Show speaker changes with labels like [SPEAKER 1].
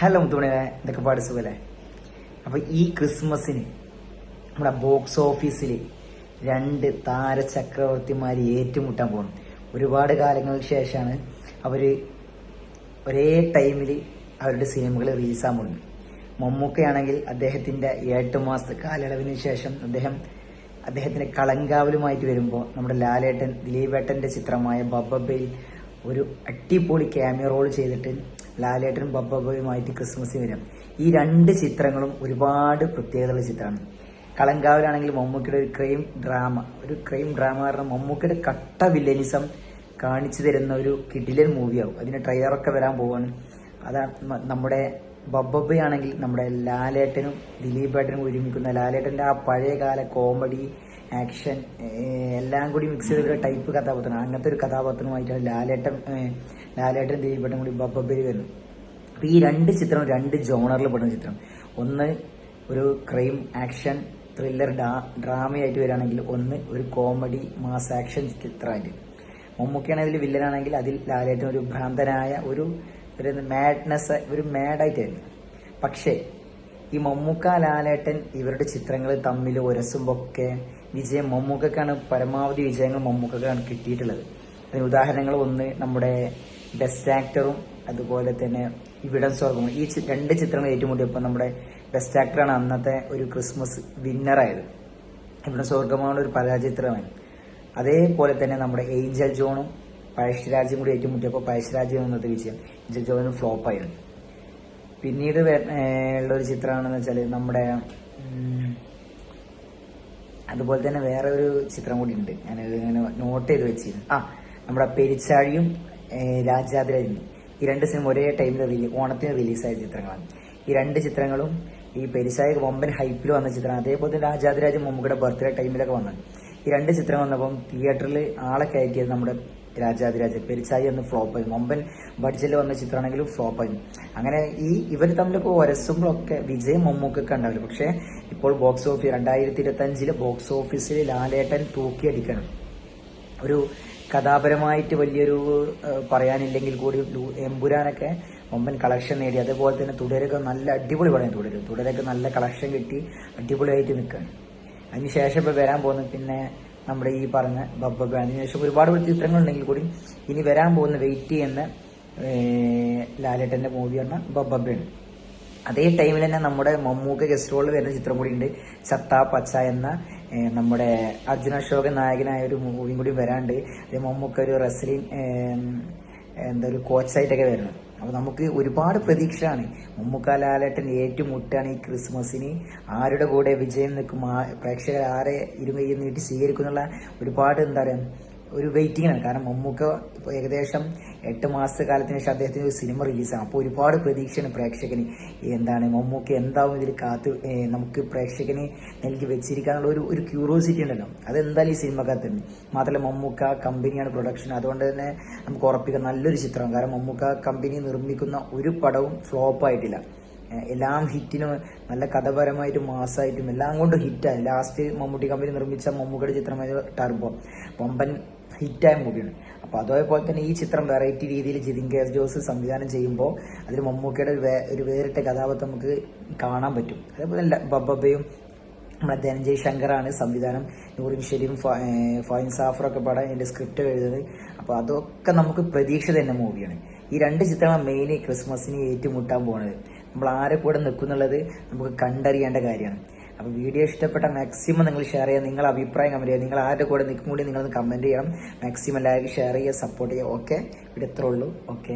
[SPEAKER 1] Hello മുത്തുമണിയെ ഇതൊക്കെ പാട് സുഖല്ലേ? അപ്പൊ ഈ ക്രിസ്മസിന് നമ്മുടെ ബോക്സ് ഓഫീസിൽ രണ്ട് താരചക്രവർത്തിമാർ ഏറ്റുമുട്ടാൻ പോകണം ഒരുപാട് കാലങ്ങൾക്ക് ശേഷമാണ് അവർ ഒരേ ടൈമിൽ അവരുടെ സിനിമകൾ റിലീസാൻ പോകുന്നത് മമ്മൂക്കയാണെങ്കിൽ അദ്ദേഹത്തിന്റെ എട്ട് മാസത്തെ കാലയളവിന് ശേഷം അദ്ദേഹം അദ്ദേഹത്തിന്റെ കളങ്കാവലുമായിട്ട് വരുമ്പോൾ നമ്മുടെ ലാലേട്ടൻ ദിലീപേട്ടന്റെ ചിത്രമായ ബബ്ബയിൽ ഒരു അട്ടിപ്പൊളി ക്യാമിയ റോൾ ചെയ്തിട്ട് ലാലേട്ടനും ബബ്ബയുമായിട്ട് ക്രിസ്മസ് വരും. ഈ രണ്ട് ചിത്രങ്ങളും ഒരുപാട് പ്രത്യേകതയുള്ള ചിത്രമാണ്. കളങ്കാവിലാണെങ്കിൽ മമ്മൂക്കിയുടെ ഒരു ക്രൈം ഡ്രാമ. ഒരു ക്രൈം ഡ്രാമ കാരണം മമ്മൂക്കിയുടെ കട്ട വില്ലനിസം കാണിച്ചു തരുന്ന ഒരു കിഡിലൻ മൂവിയാവും. അതിന് ട്രെയിലറൊക്കെ വരാൻ പോവാണ്. അതാണ് നമ്മുടെ ബബ്ബയാണെങ്കിൽ നമ്മുടെ ലാലേട്ടനും ദിലീപേട്ടനും ഒരുമിക്കുന്ന ലാലേട്ടന്റെ ആ പഴയകാല കോമഡി ആക്ഷൻ എല്ലാം കൂടി മിക്സ് ചെയ്തൊരു ടൈപ്പ് കഥാപാത്രം. അങ്ങനത്തെ ഒരു കഥാപാത്രമായിട്ടാണ് ലാലേട്ടൻ ലാലേട്ടൻ ദിലീപേട്ടനും കൂടി ബബ്ബേരി വരുന്നത് അപ്പൊ ഈ രണ്ട് ചിത്രം രണ്ട് ജോണറിൽ പെടുന്ന ചിത്രം. ഒന്ന് ഒരു ക്രൈം ആക്ഷൻ ത്രില്ലർ ഡ്രാമയായിട്ട് വരികയാണെങ്കിൽ ഒന്ന് ഒരു കോമഡി മാസ് ആക്ഷൻ ചിത്രമായിട്ട്. മമ്മൂക്കയാണ് അതിൽ വില്ലനാണെങ്കിൽ അതിൽ ലാലേട്ടൻ ഒരു ഭ്രാന്തനായ ഒരു ഒരു മാഡ്നെസ് ഒരു മാഡായിട്ടായിരുന്നു പക്ഷേ ഈ മമ്മൂക്ക ലാലേട്ടൻ ഇവരുടെ ചിത്രങ്ങൾ തമ്മിൽ ഉരസുമ്പൊക്കെ വിജയം മമ്മൂക്കാണ് പരമാവധി വിജയങ്ങൾ മമ്മൂക്കാണ് കിട്ടിയിട്ടുള്ളത്. അതിന് ഉദാഹരണങ്ങൾ ഒന്ന് നമ്മുടെ ബെസ്റ്റ് ആക്ടറും അതുപോലെ തന്നെ ഇവിടം സ്വർഗം ഈ രണ്ട് ചിത്രങ്ങൾ ഏറ്റുമുട്ടിയപ്പോൾ നമ്മുടെ ബെസ്റ്റ് ആക്ടറാണ് അന്നത്തെ ഒരു ക്രിസ്മസ് വിന്നറായത് ഇവിടെ സ്വർഗമാണ് ഒരു പരാജയത്രമാണ് അതേപോലെ തന്നെ നമ്മുടെ ഏഞ്ചൽ ജോണും പഴശ്ശിരാജും കൂടി ഏറ്റുമുട്ടിയപ്പോൾ പഴശ്ശിരാജ് എന്നത് വിജയം. ഏഞ്ചൽ ജോണും ഫ്ലോപ്പായിരുന്നു പിന്നീട് ഉള്ള ഒരു ചിത്രമാണെന്ന് വെച്ചാൽ നമ്മുടെ അതുപോലെ തന്നെ വേറെ ഒരു ചിത്രം കൂടി ഉണ്ട്. ഞാൻ ഇങ്ങനെ നോട്ട് ചെയ്ത് വെച്ചിരുന്നു. ആ നമ്മുടെ പെരിച്ചാഴിയും രാജാതിരും ഈ രണ്ട് സിനിമ ഒരേ ടൈമിൽ റിലീ ഓണത്തിന് റിലീസായ ചിത്രങ്ങളാണ്. ഈ രണ്ട് ചിത്രങ്ങളും ഈ പെരിശായ വമ്പൻ ഹൈപ്പിൽ വന്ന ചിത്രം. അതേപോലെ തന്നെ രാജാതിരാജ് മമ്മൂക്കയുടെ ബർത്ത്ഡേ ടൈമിലൊക്കെ വന്നത്. ഈ രണ്ട് ചിത്രം വന്നപ്പം തിയേറ്ററിൽ ആളെ കയറ്റിയത് നമ്മുടെ രാജാതിരാജ് പെരിച്ചായി എന്ന് ഫ്ലോപ്പ് ആയി. മൊമ്പൻ ബഡ്ജറ്റിൽ വന്ന ചിത്രമാണെങ്കിലും ഫ്ലോപ്പ് ആയി. അങ്ങനെ ഈ ഇവർ തമ്മിലൊക്കെ ഒരസുമ്പോഴൊക്കെ വിജയം മമ്മൂക്കൊക്കെ ഉണ്ടാവില്ല പക്ഷേ ഇപ്പോൾ ബോക്സ് ഓഫീസ് രണ്ടായിരത്തി ഇരുപത്തി അഞ്ചിലെ ബോക്സ് ഓഫീസിൽ ലാലേട്ടൻ തൂക്കിയടിക്കണം ഒരു കഥാപരമായിട്ട് വലിയൊരു പറയാനില്ലെങ്കിൽ കൂടി എമ്പുരാനൊക്കെ മുമ്പൻ കളക്ഷൻ നേടി. അതേപോലെ തന്നെ തുടരൊക്കെ നല്ല അടിപൊളി പടം തുടരും. തുടരൊക്കെ നല്ല കളക്ഷൻ കിട്ടി അടിപൊളിയായിട്ട് നിൽക്കുകയാണ്. അതിനുശേഷം ഇപ്പൊ വരാൻ പോകുന്നത് പിന്നെ നമ്മുടെ ഈ പറഞ്ഞ ബബ്ബ അതിനുശേഷം ഒരുപാട് ചിത്രങ്ങൾ ഉണ്ടെങ്കിൽ കൂടി ഇനി വരാൻ പോകുന്ന വെയിറ്റ് ചെയ്യുന്ന ലാലേട്ടന്റെ മൂവി പറഞ്ഞ ബബ്ബയാണ് അതേ ടൈമിൽ തന്നെ നമ്മുടെ മമ്മൂക്ക ഗസ്റ്റ് റോളിൽ വരുന്ന ചിത്രം കൂടി ഉണ്ട്. ചത്ത പച്ച എന്ന നമ്മുടെ അർജുന അശോകൻ നായകനായ ഒരു മൂവിയും കൂടി വരാണ്ട്. അത് മമ്മൂക്ക ഒരു റെസ്ലിംഗ് എന്താ ഒരു കോച്ചായിട്ടൊക്കെ വരുന്നത്. അപ്പൊ നമുക്ക് ഒരുപാട് പ്രതീക്ഷയാണ്. മമ്മൂക്ക ലാലേട്ടൻ ഏറ്റുമുട്ടാണ് ഈ ക്രിസ്മസിന്. ആരുടെ കൂടെ വിജയം നിൽക്കും പ്രേക്ഷകർ ആരെ ഇരുകയും നീട്ടി സ്വീകരിക്കുന്നുള്ള ഒരുപാട് എന്താ പറയാ ഒരു വെയിറ്റിംഗ് ആണ്. കാരണം മമ്മൂക്ക ഇപ്പോൾ ഏകദേശം എട്ട് മാസത്തെ കാലത്തിന് ശേഷം അദ്ദേഹത്തിന് ഒരു സിനിമ റിലീസാണ് അപ്പോൾ ഒരുപാട് പ്രതീക്ഷയാണ് പ്രേക്ഷകന്. എന്താണ് മമ്മൂക്ക എന്താവും ഇതിൽ കാത്ത് നമുക്ക് പ്രേക്ഷകന് നൽകി വെച്ചിരിക്കാനുള്ള ഒരു ഒരു ക്യൂറിയോസിറ്റി ഉണ്ടല്ലോ. അതെന്തായാലും ഈ സിനിമക്കകത്തുണ്ട് മാത്രമല്ല മമ്മൂക്ക കമ്പനിയാണ് പ്രൊഡക്ഷൻ അതുകൊണ്ട് തന്നെ നമുക്ക് ഉറപ്പിക്കാം നല്ലൊരു ചിത്രം. കാരണം മമ്മൂക്ക കമ്പനി നിർമ്മിക്കുന്ന ഒരു പടവും ഫ്ലോപ്പ് ആയിട്ടില്ല. എല്ലാം ഹിറ്റിനും നല്ല കഥപരമായിട്ടും മാസമായിട്ടും എല്ലാം കൊണ്ടും ഹിറ്റായി ലാസ്റ്റ് മമ്മൂട്ടി കമ്പനി നിർമ്മിച്ച മമ്മൂക്കയുടെ ചിത്രമായ ടർബോ വമ്പൻ ഹിറ്റായ മൂവിയാണ്. അപ്പോൾ അതേപോലെ തന്നെ ഈ ചിത്രം വെറൈറ്റി രീതിയിൽ ജിതിൻ കെ എസ് ജോസ് സംവിധാനം ചെയ്യുമ്പോൾ അതിൽ മമ്മൂക്കയുടെ ഒരു വേ- ഒരു വേറിട്ട കഥാപാത്രം നമുക്ക് കാണാൻ പറ്റും. അതേപോലെ തന്നെ ബബ്ബയും നമ്മുടെ ധനഞ്ജയ് ശങ്കറാണ് സംവിധാനം. നൂറിൻ ഷെരീം ഫൈൻ സാഫറൊക്കെ പാടാൻ എന്റെ സ്ക്രിപ്റ്റ് എഴുതുന്നത്. അപ്പോൾ അതൊക്കെ നമുക്ക് പ്രതീക്ഷ തന്നെ മൂവിയാണ്. ഈ രണ്ട് ചിത്രങ്ങൾ മെയിൻ ക്രിസ്മസിന് ഏറ്റുമുട്ടാൻ പോകുന്നത് നമ്മൾ ആരെ കൂടെ നിൽക്കുന്നുള്ളത് നമുക്ക് കണ്ടറിയേണ്ട കാര്യമാണ്. അപ്പോൾ വീഡിയോ ഇഷ്ടപ്പെട്ട മാക്സിമം നിങ്ങൾ ഷെയർ ചെയ്യുക നിങ്ങളുടെ അഭിപ്രായം കമന്റ് ചെയ്യുക നിങ്ങൾ ആരുടെ കൂടെ നിൽക്കും കൂടി നിങ്ങളൊന്ന് കമന്റ് ചെയ്യണം. മാക്സിമം എല്ലാവർക്കും ഷെയർ ചെയ്യുക സപ്പോർട്ട് ചെയ്യുക. ഓക്കെ ഇവിടെ എത്ര ഉള്ളൂ. ഓക്കെ